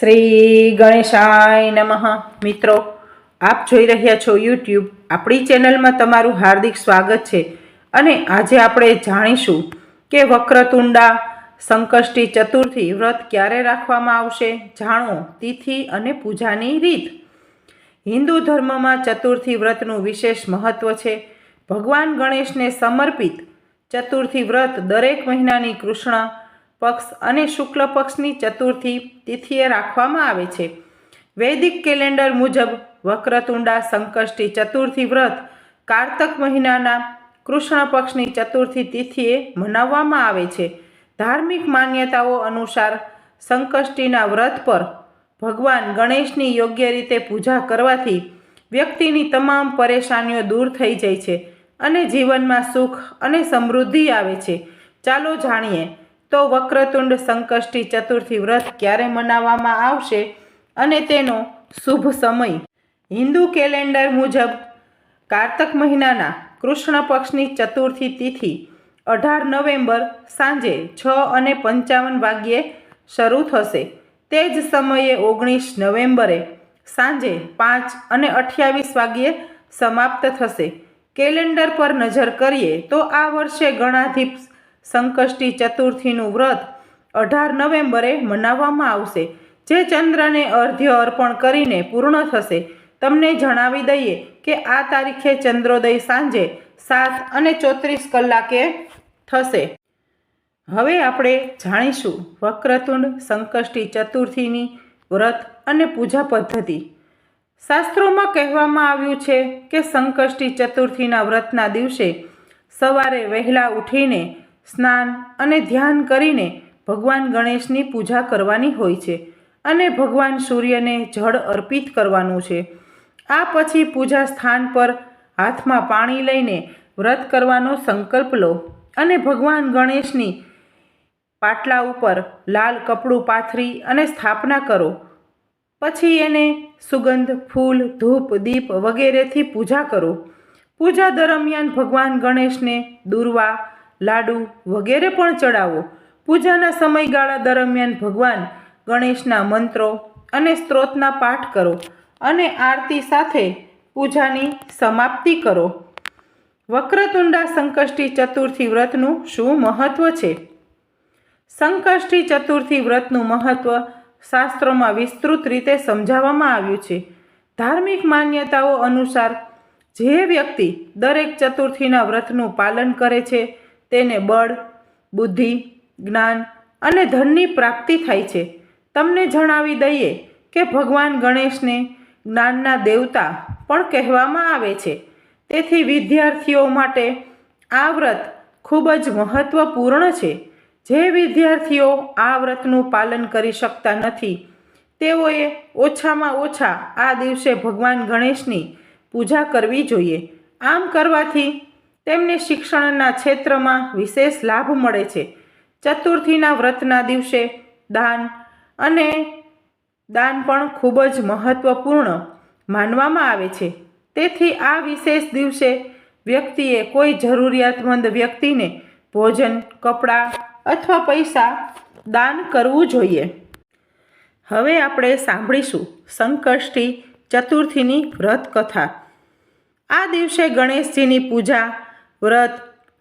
શ્રી ગણેશાય નમઃ. મિત્રો, આપ જોઈ રહ્યા છો યુટ્યુબ આપણી ચેનલમાં તમારું હાર્દિક સ્વાગત છે. અને આજે આપણે જાણીશું કે વક્રતુંડા સંકષ્ટી ચતુર્થી વ્રત ક્યારે રાખવામાં આવશે? જાણો, તિથિ અને પૂજાની રીત. હિન્દુ ધર્મમાં ચતુર્થી વ્રતનું વિશેષ મહત્વ છે. ભગવાન ગણેશને સમર્પિત ચતુર્થી વ્રત દરેક મહિનાની કૃષ્ણ પક્ષ અને શુક્લ પક્ષની ચતુર્થી તિથિએ રાખવામાં આવે છે. વૈદિક કેલેન્ડર મુજબ વક્રતુંડા સંકષ્ટી ચતુર્થી વ્રત કારતક મહિનાના કૃષ્ણ પક્ષની ચતુર્થી તિથિએ મનાવવામાં આવે છે. ધાર્મિક માન્યતાઓ અનુસાર સંકષ્ટીના વ્રત પર ભગવાન ગણેશની યોગ્ય રીતે પૂજા કરવાથી વ્યક્તિની તમામ પરેશાનીઓ દૂર થઈ જાય છે અને જીવનમાં સુખ અને સમૃદ્ધિ આવે છે. ચાલો જાણીએ તો વક્રતુંડ સંકષ્ટી ચતુર્થી વ્રત ક્યારે મનાવવામાં આવશે અને તેનો શુભ સમય? હિન્દુ કેલેન્ડર મુજબ કારતક મહિનાના કૃષ્ણ પક્ષની ચતુર્થી તિથિ અઢાર નવેમ્બર સાંજે છ અને પંચાવન વાગ્યે શરૂ થશે. તે જ સમયે ઓગણીસ નવેમ્બરે સાંજે પાંચ અને અઠ્યાવીસ વાગ્યે સમાપ્ત થશે. કેલેન્ડર પર નજર કરીએ તો આ વર્ષે ગણાધીપ સંકષ્ટી ચતુર્થીનું વ્રત અઢાર નવેમ્બરે મનાવવામાં આવશે. જે ચંદ્રને અર્ધ્ય અર્પણ કરીને પૂર્ણ થશે. તમને જણાવી દઈએ કે આ તારીખે ચંદ્રોદય સાંજે સાત અને ચોત્રીસ કલાકે થશે. હવે આપણે જાણીશું વક્રતુંડ, સંકષ્ટી ચતુર્થીની વ્રત અને પૂજા પદ્ધતિ. શાસ્ત્રોમાં કહેવામાં આવ્યું છે કે સંકષ્ટી ચતુર્થીના વ્રતના દિવસે સવારે વહેલા ઉઠીને સ્નાન અને ધ્યાન કરીને ભગવાન ગણેશની પૂજા કરવાની હોય છે અને ભગવાન સૂર્યને જળ અર્પિત કરવાનું છે. આ પછી પૂજા સ્થાન પર હાથમાં પાણી લઈને વ્રત કરવાનો સંકલ્પ લો અને ભગવાન ગણેશની પાટલા ઉપર લાલ કપડું પાથરી અને સ્થાપના કરો. પછી એને સુગંધ, ફૂલ, ધૂપ, દીપ વગેરેથી પૂજા કરો. પૂજા દરમિયાન ભગવાન ગણેશને દુર્વા લાડુ વગેરે પણ ચડાવો. પૂજાના સમયગાળા દરમિયાન ભગવાન ગણેશના મંત્રો અને સ્ત્રોતના પાઠ કરો અને આરતી સાથે પૂજાની સમાપ્તિ કરો. વક્રતુંડા સંકષ્ટી ચતુર્થી વ્રતનું શું મહત્વ છે? સંકષ્ટી ચતુર્થી વ્રતનું મહત્વ શાસ્ત્રોમાં વિસ્તૃત રીતે સમજાવવામાં આવ્યું છે. ધાર્મિક માન્યતાઓ અનુસાર જે વ્યક્તિ દરેક ચતુર્થીના વ્રતનું પાલન કરે છે તેને બળ, બુદ્ધિ, જ્ઞાન અને ધનની પ્રાપ્તિ થાય છે. તમને જણાવી દઈએ કે ભગવાન ગણેશને જ્ઞાનના દેવતા પણ કહેવામાં આવે છે. તેથી વિદ્યાર્થીઓ માટે આ વ્રત ખૂબ જ મહત્વપૂર્ણ છે. જે વિદ્યાર્થીઓ આ વ્રતનું પાલન કરી શકતા નથી, તેઓએ ઓછામાં ઓછા આ દિવસે ભગવાન ગણેશની પૂજા કરવી જોઈએ. આમ કરવાથી તેમને શિક્ષણના ક્ષેત્રમાં વિશેષ લાભ મળે છે. ચતુર્થીના વ્રતના દિવસે દાન અને દાન પણ ખૂબ જ મહત્વપૂર્ણ માનવામાં આવે છે. તેથી આ વિશેષ દિવસે વ્યક્તિએ કોઈ જરૂરિયાતમંદ વ્યક્તિને ભોજન, કપડાં અથવા પૈસા દાન કરવું જોઈએ. હવે આપણે સાંભળીશું સંકષ્ટી ચતુર્થીની વ્રત કથા આ દિવસે ગણેશજીની પૂજા વ્રત,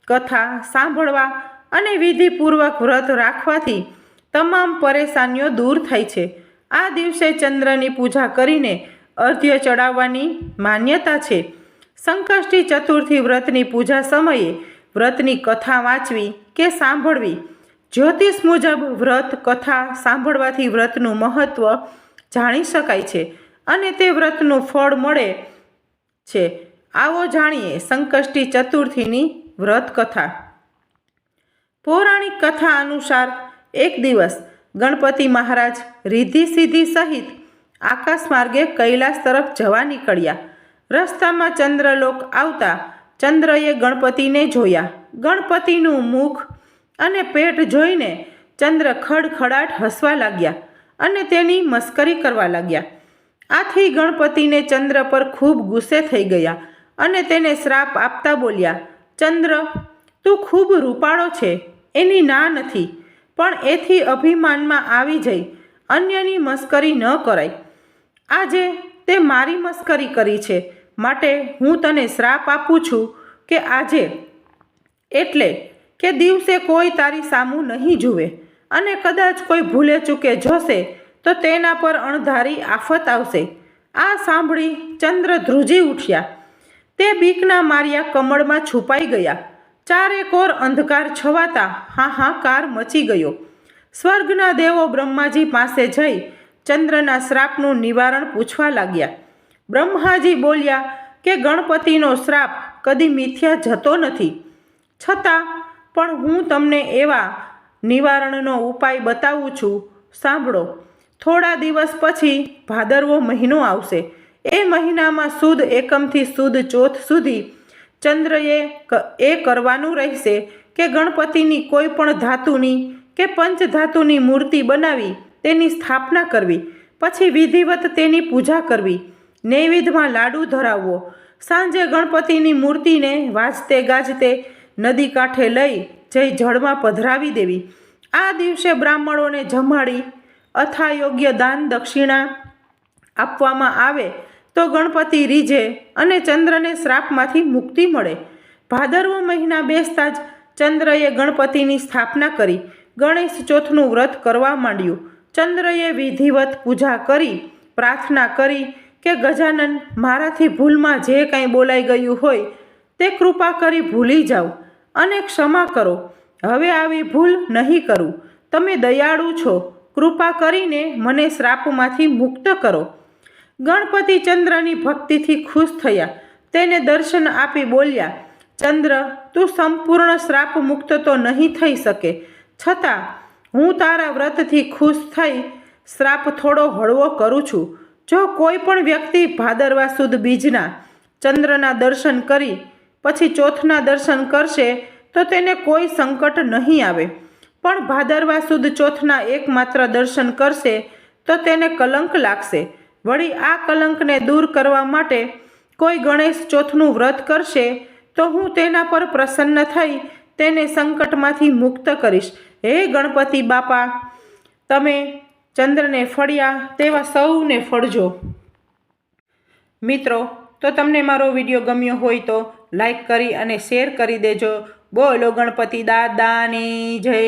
કથા સાંભળવા અને વિધિપૂર્વક વ્રત રાખવાથી તમામ પરેશાનીઓ દૂર થાય છે. આ દિવસે ચંદ્રની પૂજા કરીને અર્ધ્ય ચડાવવાની માન્યતા છે. સંકષ્ટી ચતુર્થી વ્રતની પૂજા સમયે વ્રતની કથા વાંચવી કે સાંભળવી. જ્યોતિષ મુજબ વ્રત, કથા સાંભળવાથી વ્રતનું મહત્ત્વ જાણી શકાય છે અને તે વ્રતનું ફળ મળે છે. આવો જાણીએ સંકષ્ટી ચતુર્થીની વ્રત કથા પૌરાણિક કથા અનુસાર એક દિવસ ગણપતિ મહારાજ રીધિ સિદ્ધિ સહિત આકાશ માર્ગે કૈલાસ તરફ જવા નીકળ્યા. રસ્તામાં ચંદ્રલોક આવતા ચંદ્રએ ગણપતિને જોયા. ગણપતિનું મુખ અને પેટ જોઈને ચંદ્ર ખડખડાટ હસવા લાગ્યા અને તેની મસ્કરી કરવા લાગ્યા. આથી ગણપતિને ચંદ્ર પર ખૂબ ગુસ્સે થઈ ગયા અને તેને શ્રાપ આપતા બોલ્યા, ચંદ્ર, તું ખૂબ રૂપાળો છે, એની ના નથી, પણ એથી અભિમાનમાં આવી જઈ, અન્યની મસ્કરી ન કરાય. આજે તે મારી મસ્કરી કરી છે, માટે હું તને શ્રાપ આપું છું કે આજે, એટલે કે દિવસે કોઈ તારી સામું નહીં જુએ, અને કદાચ કોઈ ભૂલે ચૂકે જોશે, તો તેના પર અણધારી આફત આવશે. આ સાંભળી ચંદ્ર ધ્રુજી ઉઠ્યા. તે બીકના માર્યા કમળમાં છુપાઈ ગયા. ચારેકોર અંધકાર છવાતા હાહાકાર મચી ગયો. સ્વર્ગના દેવો બ્રહ્માજી પાસે જઈ ચંદ્રના શ્રાપનું નિવારણ પૂછવા લાગ્યા. બ્રહ્માજી બોલ્યા કે ગણપતિનો શ્રાપ કદી મિથ્યા જતો નથી. છતાં પણ હું તમને એવા નિવારણનો ઉપાય બતાવું છું. સાંભળો, થોડા દિવસ પછી ભાદરવો મહિનો આવશે. એ મહિનામાં સુદ એકમથી સુદ ચોથ સુધી ચંદ્રએ એ કરવાનું રહેશે કે ગણપતિની કોઈ પણ ધાતુની કે પંચધાતુની મૂર્તિ બનાવી તેની સ્થાપના કરવી, પછી વિધિવત તેની પૂજા કરવી, નૈવેદ્યમાં લાડુ ધરાવવો, સાંજે ગણપતિની મૂર્તિને વાજતે ગાજતે નદી કાંઠે લઈ જઈ જળમાં પધરાવી દેવી. આ દિવસે બ્રાહ્મણોને જમાડી અથા યોગ્ય દાન દક્ષિણા આપવામાં આવે તો ગણપતિ રીઝે અને ચંદ્રને શ્રાપમાંથી મુક્તિ મળે. ભાદરવો મહિના બેસતા જ ચંદ્રએ ગણપતિની સ્થાપના કરી. ગણેશ ચોથનું વ્રત કરવા માંડ્યું. ચંદ્રએ વિધિવત પૂજા કરી, પ્રાર્થના કરી કે, ગજાનન, મારાથી ભૂલમાં જે કાંઈ બોલાઈ ગયું હોય તે કૃપા કરી ભૂલી જાઓ અને ક્ષમા કરો. હવે આવી ભૂલ નહીં કરું. તમે દયાળુ છો. કૃપા કરીને મને શ્રાપમાંથી મુક્ત કરો. ગણપતિ ચંદ્રની ભક્તિથી ખુશ થયા. તેને દર્શન આપી બોલ્યા, ચંદ્ર, તું સંપૂર્ણ શ્રાપ મુક્ત તો નહીં થઈ શકે. છતાં, હું તારા વ્રતથી ખુશ થઈ શ્રાપ થોડો હળવો કરું છું. જો કોઈ પણ વ્યક્તિ ભાદરવા સુદ બીજના ચંદ્રના દર્શન કરી, પછી ચોથના દર્શન કરશે, તો તેને કોઈ સંકટ નહીં આવે. પણ ભાદરવા સુદ ચોથના એકમાત્ર દર્શન કરશે, તો તેને કલંક લાગશે. વળી આ કલંકને દૂર કરવા માટે કોઈ ગણેશ ચોથનું વ્રત કરશે, તો હું તેના પર પ્રસન્ન થઈ તેને સંકટમાંથી મુક્ત કરીશ. હે ગણપતિ બાપા, તમે ચંદ્રને ફળ્યા તેવા સૌને ફળજો. મિત્રો, તો તમને મારો વીડિયો ગમ્યો હોય તો લાઈક કરી અને શેર કરી દેજો. બોલો ગણપતિ દાદાની જય.